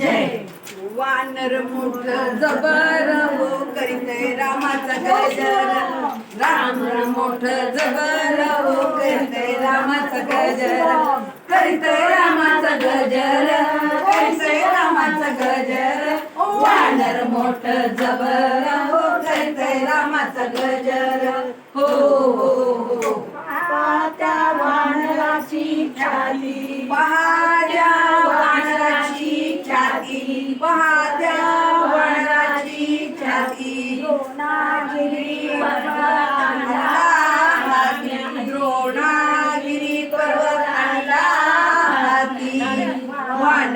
जय. वानर मोठ जबर हो करीत रामाचा गजर. राम मोठ जबर हो करीत रामाचा गजर. करीत रामाचा गजर करीत रामाचा गजर. वानर मोठ जबर हो करीत रामाचा गजर.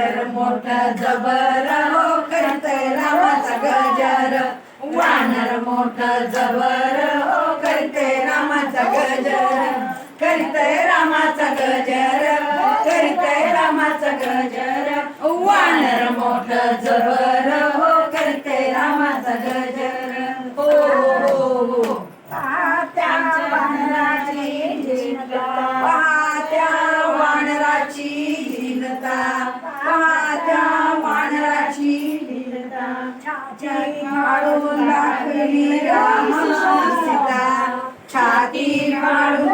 वानर मोठा जबर हो करत रामाचा गजर. वानर मोठा जबर हो करते रामाचा गजर. करते रामाचा गजर करते रामाचा गजर. वानर मोठा जबर हो करते रामाचा गजर. पाहता वानराची छाती राम सीता छाती राम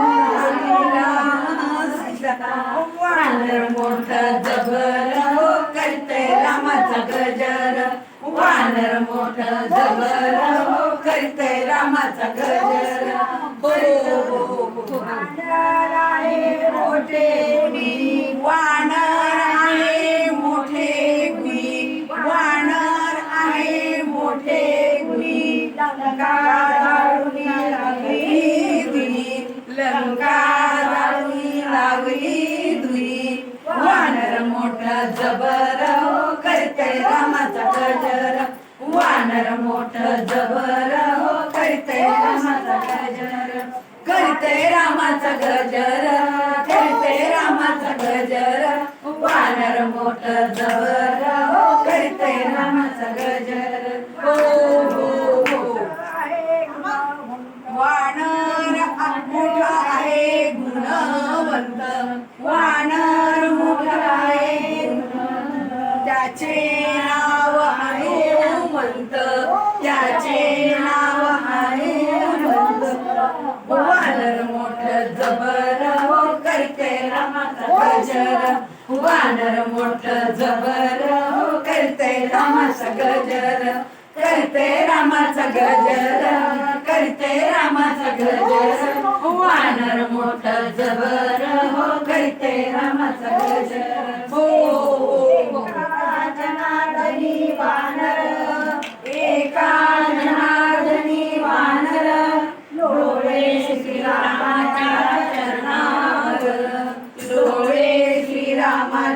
सीता वानर मोठ जबर हो करते रामाचा गजर. वानर मोठ जबर हो करते रामाचा गजर. हो हो हो, हो. मोठे जबर हो करते रामाचा गजर वानर मोठा जबर हो करते रामाचा गजर करते रामाचा गजर करते रामाचा गजर वानर मोठ जबर वानर मोठ जबर हो करते रामाचा गजर करते रामाचा गजर करते रामाचा गजर. वानर मोठ जबर हो करते रामाचा गजर. हो, हो, हो.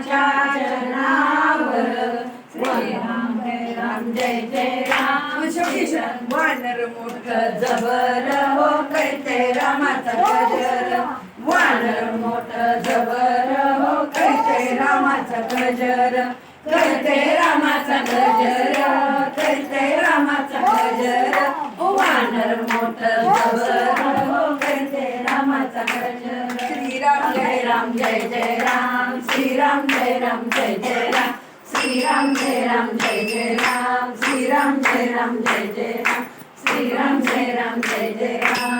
श्रीरामाच्या चरणावर. जय राम जय राम जय जय राम वानर मोठ जबर हो रामाचा गजर. वानर मोठ जबर हो रामाचा गजर. करते रामाचा गजर करते रामाचा गजर. वानर मोठ जबर राम जय जय राम श्रीराम जय राम जय जय राम श्रीराम जय राम जय जय राम श्रीराम जय राम जय जय राम श्रीराम जय राम जय जय राम प्रभू रामचंद्र भगवान